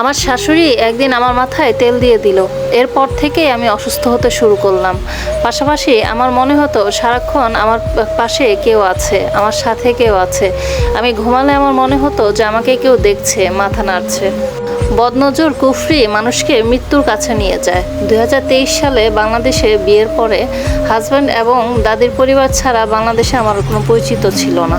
আমার শাশুড়ি একদিন আমার মাথায় তেল দিয়ে দিল। এরপর থেকেই আমি অসুস্থ হতে শুরু করলাম। পাশাপাশি আমার মনে হতো, সারাক্ষণ আমার পাশে কেউ আছে, আমার সাথে কেউ আছে। আমি ঘুমালে আমার মনে হতো যে আমাকে কেউ দেখছে, মাথা নাড়ছে। বদনজর কুফরি মানুষকে মৃত্যুর কাছে নিয়ে যায়। দুই হাজার তেইশ সালে বাংলাদেশে বিয়ের পরে হাজব্যান্ড এবং দাদির পরিবার ছাড়া বাংলাদেশে আমার কোনো পরিচিত ছিল না।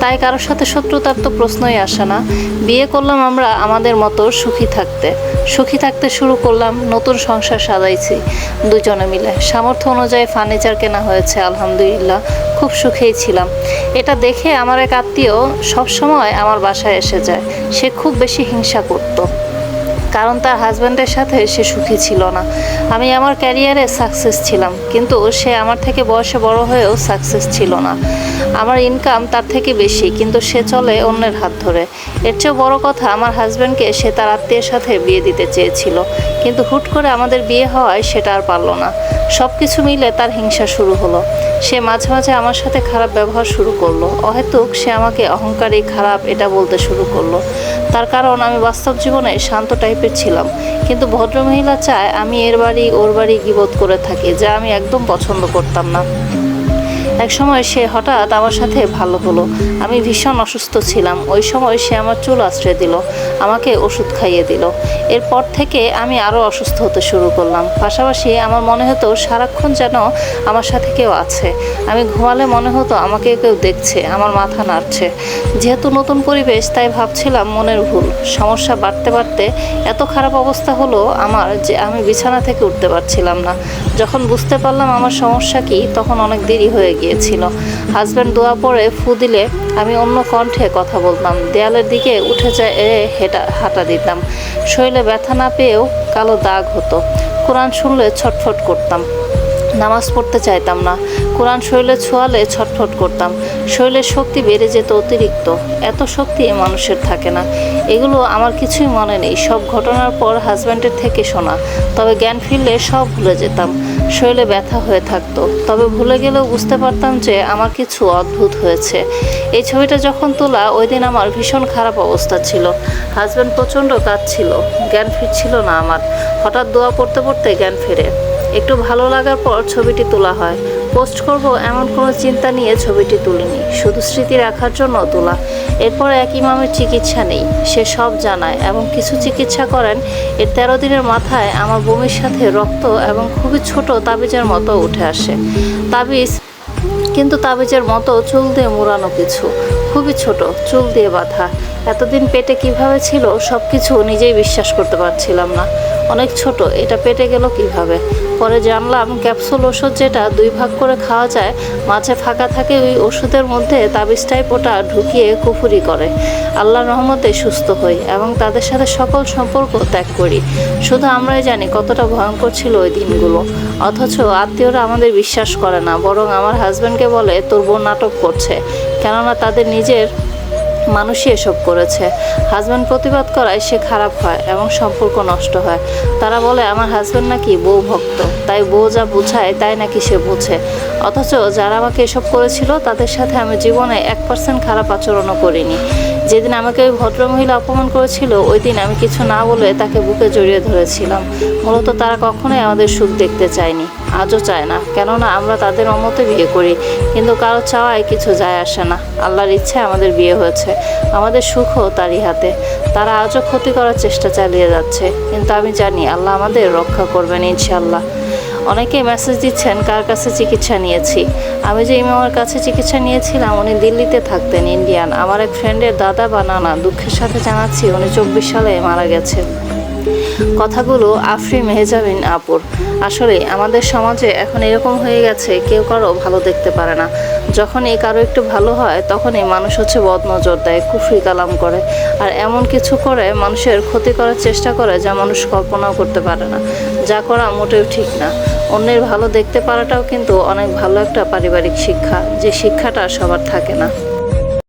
তাই কারোর সাথে শত্রুতার তো প্রশ্নই আসে না। বিয়ে করলাম আমরা আমাদের মতো সুখী থাকতে। সুখী থাকতে শুরু করলাম, নতুন সংসার সাজাইছি দুজনে মিলে। সামর্থ্য অনুযায়ী ফার্নিচার কেনা হয়েছে, আলহামদুলিল্লাহ, খুব সুখেই ছিলাম। এটা দেখে আমার এক আত্মীয় সবসময় আমার বাসায় এসে যায়। সে খুব বেশি হিংসা করতো। কারণ তার হাজব্যান্ডের সাথে সে সুখী ছিল না। আমি আমার ক্যারিয়ারে সাকসেস ছিলাম, কিন্তু সে আমার থেকে বয়সে বড় হয়েও সাকসেস ছিল না। আমার ইনকাম তার থেকে বেশি, কিন্তু সে চলে অন্যের হাত ধরে। এর চেয়েও বড় কথা, আমার হাজব্যান্ডকে সে তার আত্মীয়ের সাথে বিয়ে দিতে চেয়েছিল, কিন্তু হুট করে আমাদের বিয়ে হওয়ায় সেটা আর পারল না। সব কিছু মিলে তার হিংসা শুরু হলো। সে মাঝে মাঝে আমার সাথে খারাপ ব্যবহার শুরু করল। অহেতুক সে আমাকে অহংকারী, খারাপ এটা বলতে শুরু করল। তার কারণ আমি বাস্তব জীবনে শান্ত টাইপের ছিলাম। কিন্তু ভদ্রমহিলা চায় আমি এর বাড়ি ওর বাড়ি গিবোধ করে থাকি, যা আমি একদম পছন্দ করতাম না। এক সময় সে হঠাৎ আমার সাথে ভালো হলো। আমি ভীষণ অসুস্থ ছিলাম। ওই সময় সে আমার চুল আশ্রয় দিল, আমাকে ওষুধ খাইয়ে দিল। এরপর থেকে আমি আরও অসুস্থ হতে শুরু করলাম। পাশাপাশি আমার মনে হতো সারাক্ষণ যেন আমার সাথে কেউ আছে। আমি ঘুমালে মনে হতো আমাকে কেউ দেখছে, আমার মাথা নাড়ছে। যেহেতু নতুন পরিবেশ, তাই ভাবছিলাম মনের ভুল। সমস্যা বাড়তে বাড়তে এত খারাপ অবস্থা হলো আমার যে আমি বিছানা থেকে উঠতে পারছিলাম না। যখন বুঝতে পারলাম আমার সমস্যা কি, তখন অনেক দেরি হয়ে গিয়েছিল হাজব্যান্ড দোয়া পরে ফু দিলে আমি অন্য কণ্ঠে কথা বলতাম। দেয়ালের দিকে উঠে যায় এ হেঁটা হাঁটা দিতাম। শরীরে ব্যথা না পেয়েও কালো দাগ হতো। কোরআন শুনলে ছটফট করতাম। নামাজ পড়তে চাইতাম না। কোরআন শরীরে ছোঁয়ালে ছটফট করতাম। শরীরের শক্তি বেড়ে যেত অতিরিক্ত। এত শক্তি মানুষের থাকে না। এগুলো আমার কিছুই মনে নেই। সব ঘটনার পর হাজব্যান্ডের থেকে শোনা। তবে জ্ঞান ফিরলে সব ভুলে যেতাম। শরীরে ব্যথা হয়ে থাকতো। তবে ভুলে গেলেও বুঝতে পারতাম যে আমার কিছু অদ্ভুত হয়েছে। এই ছবিটা যখন তোলা, ওই দিন আমার ভীষণ খারাপ অবস্থা ছিল। হাজব্যান্ড প্রচণ্ড কাজ ছিল জ্ঞান ফিরছিল না আমার। হঠাৎ দোয়া পড়তে পড়তে জ্ঞান ফিরে। একটু ভালো লাগার পর ছবিটি তোলা হয়। পোস্ট করব এমন কোনো চিন্তা নিয়ে ছবিটি তুলিনি। শুধু স্মৃতি রাখার জন্য তোলা। এরপর এক ইমামের চিকিৎসা নেই। সে সব জানায় এবং কিছু চিকিৎসা করেন। এর তেরো দিনের মাথায় আমার বমির সাথে রক্ত এবং খুবই ছোট তাবিজের মতো উঠে আসে। তাবিজ কিন্তু তাবিজের মতো চুল দিয়ে মোড়ানো কিছু। খুবই ছোট, চুল দিয়ে বাঁধা। এতদিন পেটে কীভাবে ছিল সব কিছু নিজেই বিশ্বাস করতে পারছিলাম না। অনেক ছোট, এটা পেটে গেল কীভাবে? পরে জানলাম, ক্যাপসুল ওষুধ যেটা দুই ভাগ করে খাওয়া যায়, মাঝে ফাঁকা থাকে ওই ওষুধের মধ্যে তাবিজ টাইপ ওটা ঢুকিয়ে কুফুরি করে। আল্লাহ রহমতে সুস্থ হই এবং তাদের সাথে সকল সম্পর্ক ত্যাগ করি। শুধু আমরাই জানি কতটা ভয়ঙ্কর ছিল ওই দিনগুলো। অথচ আত্মীয়রা আমাদের বিশ্বাস করে না, বরং আমার হাজব্যান্ডকে বলে, তোর বোন নাটক করছে। কেননা তাদের নিজের মানুষই এসব করেছে। হাজব্যান্ড প্রতিবাদ করায় সে খারাপ হয় এবং সম্পর্ক নষ্ট হয়। তারা বলে, আমার হাজব্যান্ড নাকি বউ ভক্ত, তাই বউ যা বুঝায় তাই নাকি সে বুঝে। অথচ যারা আমাকে এসব করেছিল, তাদের সাথে আমি জীবনে এক পার্সেন্ট খারাপ আচরণও করিনি। যেদিন আমাকে ওই ভদ্রমহিলা অপমান করেছিল, ওই দিন আমি কিছু না বলে তাকে বুকে জড়িয়ে ধরেছিলাম। মূলত তারা কখনোই আমাদের সুখ দেখতে চায়নি। আজও চায় না, কেননা আমরা তাদের অমতে বিয়ে করি, কিন্তু কারও চাওয়ায় কিছু যায় আসে না। আল্লাহর ইচ্ছায় আমাদের বিয়ে হয়েছে। আমাদের সুখও তারই হাতে। তারা আজও ক্ষতি করার চেষ্টা চালিয়ে যাচ্ছে। কিন্তু আমি জানি আল্লাহ আমাদের রক্ষা করবেন ইনশাল্লাহ অনেকে মেসেজ দিচ্ছেন, কার কাছে চিকিৎসা নিয়েছি? আমি যে ইমামের কাছে চিকিৎসা নিয়েছিলাম, উনি দিল্লিতে থাকতেন, ইন্ডিয়ান। আমার এক ফ্রেন্ডের দাদা বা নানা দুঃখের সাথে জানাচ্ছি, উনি চব্বিশ সালে মারা গেছেন। কথাগুলো আফরি মেহেজাবিন আপুর। আসলে আমাদের সমাজে এখন এরকম হয়ে গেছে, কেউ কারও ভালো দেখতে পারে না। যখন এই কারও একটু ভালো হয়, তখনই মানুষ হচ্ছে বদনজর দেয়, কুফরি কালাম করে। আর এমন কিছু করে মানুষের ক্ষতি করার চেষ্টা করে যা মানুষ কল্পনাও করতে পারে না। যা করা মোটেও ঠিক না। অন্যের ভালো দেখতে পারাটাও কিন্তু অনেক ভালো একটা পারিবারিক শিক্ষা, যে শিক্ষাটা সবার থাকে না।